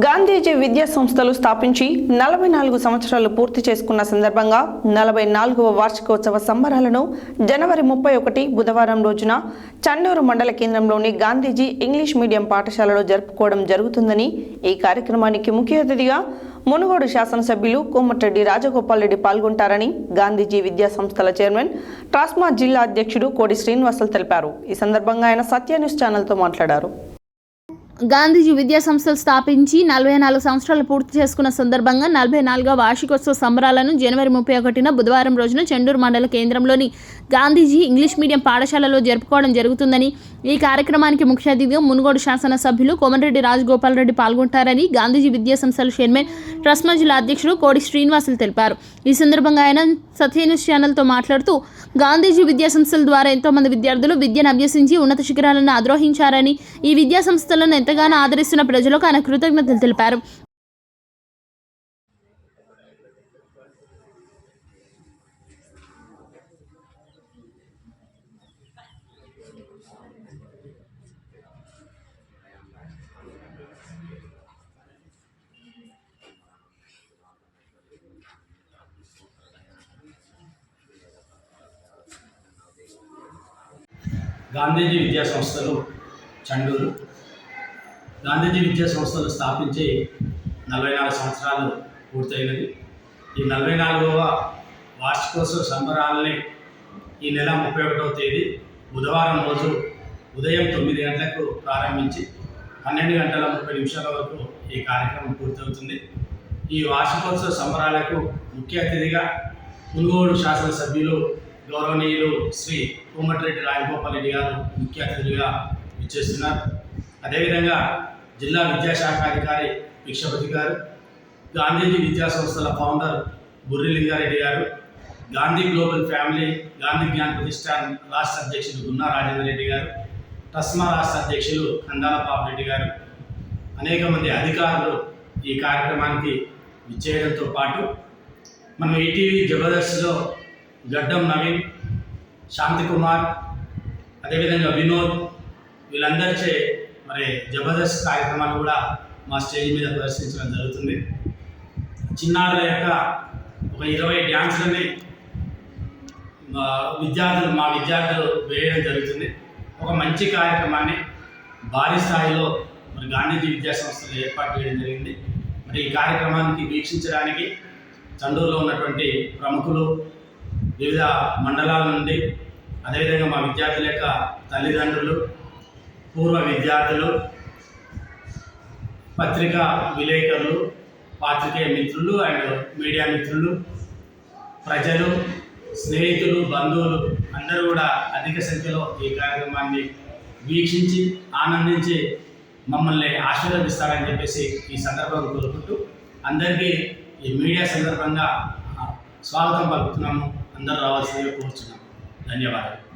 గాంధీజీ విద్యా సంస్థలు స్థాపించి నలభై నాలుగు సంవత్సరాలు పూర్తి చేసుకున్న సందర్భంగా నలభై నాలుగవ వార్షికోత్సవ సంబరాలను జనవరి ముప్పై ఒకటి బుధవారం రోజున చండూరు మండల కేంద్రంలోని గాంధీజీ ఇంగ్లీష్ మీడియం పాఠశాలలో జరుపుకోవడం జరుగుతుందని ఈ కార్యక్రమానికి ముఖ్య అతిథిగా మునుగోడు శాసనసభ్యులు కోమటిరెడ్డి రాజగోపాల్ రెడ్డి పాల్గొంటారని గాంధీజీ విద్యా సంస్థల చైర్మన్ ట్రాస్మా జిల్లా అధ్యక్షుడు కోడి శ్రీనివాసులు తెలిపారు. ఈ సందర్భంగా ఆయన సత్య న్యూస్ ఛానల్తో మాట్లాడారు. గాంధీజీ విద్యా సంస్థలు స్థాపించి నలభై నాలుగు సంవత్సరాలు పూర్తి చేసుకున్న సందర్భంగా నలభై నాలుగవ వార్షికోత్సవ సంబరాలను జనవరి ముప్పై ఒకటిన బుధవారం రోజున చెండూరు మండల కేంద్రంలోని గాంధీజీ ఇంగ్లీష్ మీడియం పాఠశాలలో జరుపుకోవడం జరుగుతుందని ఈ కార్యక్రమానికి ముఖ్య అతిథిగా మునుగోడు శాసనసభ్యులు కోమటిరెడ్డి రాజగోపాల్ రెడ్డి పాల్గొంటారని గాంధీజీ విద్యా సంస్థల చైర్మన్ ట్రస్మా జిల్లా అధ్యక్షుడు కోడి శ్రీనివాసులు తెలిపారు. ఈ సందర్భంగా ఆయన సత్యన్యూస్ ఛానల్తో మాట్లాడుతూ గాంధీజీ విద్యా సంస్థల ద్వారా ఎంతోమంది విద్యార్థులు విద్యను అభ్యసించి ఉన్నత శిఖరాలను ఆద్రోహించారని ఈ విద్యా సంస్థలను ఎంతగానో ఆదరిస్తున్న ప్రజలకు ఆయన కృతజ్ఞతలు తెలిపారు. గాంధీజీ విద్యా సంస్థలు చండూరు. గాంధీజీ విద్యా సంస్థలు స్థాపించి నలభై నాలుగు సంవత్సరాలు పూర్తయినది. ఈ నలభై నాలుగవ వార్షికోత్సవ సంబరాలని ఈ నెల ముప్పై ఒకటవ తేదీ బుధవారం రోజు ఉదయం తొమ్మిది గంటలకు ప్రారంభించి పన్నెండు గంటల ముప్పై నిమిషాల వరకు ఈ కార్యక్రమం పూర్తవుతుంది. ఈ వార్షికోత్సవ సంబరాలకు ముఖ్య అతిథిగా పునుగోడు శాసనసభ్యులు గౌరవనీయులు శ్రీ కోమటిరెడ్డి రాజగోపాల్ రెడ్డి గారు ముఖ్య అతిథులుగా ఇచ్చేస్తున్నారు అదేవిధంగా జిల్లా విద్యాశాఖ అధికారి భిక్షపతి గారు గాంధీజీ విద్యా సంస్థల ఫౌండర్ బుర్రి లింగారెడ్డి గారు గాంధీ గ్లోబల్ ఫ్యామిలీ గాంధీ జ్ఞాన్ ప్రతిష్టాన్ రాష్ట్ర అధ్యక్షులు గున్నా రాజేంద్ర రెడ్డి గారు టస్మా రాష్ట్ర అధ్యక్షులు కందాల పాపిరెడ్డి గారు. అనేక మంది అధికారులు ఈ కార్యక్రమానికి విచ్చేయడంతో పాటు మనం ఈటీవీ జబర్దస్త్లో గడ్డం నవీన్ శాంతి కుమార్ అదేవిధంగా వినోద్ వీళ్ళందరిచే మరి జబర్దస్త్ కార్యక్రమాన్ని కూడా మా స్టేజ్ మీద ప్రదర్శించడం జరుగుతుంది. చిన్నారుల యొక్క ఒక ఇరవై డ్యాన్స్లని మా విద్యార్థులు మా విద్యార్థులు వేయడం జరుగుతుంది. ఒక మంచి కార్యక్రమాన్ని భారీ స్థాయిలో మరి గాంధీజీ విద్యా సంస్థలు ఏర్పాటు చేయడం జరిగింది. మరి ఈ కార్యక్రమానికి వీక్షించడానికి చండూరులో ఉన్నటువంటి ప్రముఖులు వివిధ మండలాల నుండి అదేవిధంగా మా విద్యార్థుల యొక్క తల్లిదండ్రులు పూర్వ విద్యార్థులు పత్రికా విలేకరులు పాత్రికేయ మిత్రులు అండ్ మీడియా మిత్రులు ప్రజలు స్నేహితులు బంధువులు అందరూ కూడా అధిక సంఖ్యలో ఈ కార్యక్రమాన్ని వీక్షించి ఆనందించి మమ్మల్ని ఆశీర్వదిస్తారని చెప్పేసి ఈ సందర్భంగా కోరుకుంటూ అందరికీ ఈ మీడియా సందర్భంగా స్వాగతం పలుకుతున్నాము. అందరూ రావాల్సిందిగా కోరుచున్నాం. ధన్యవాదాలు.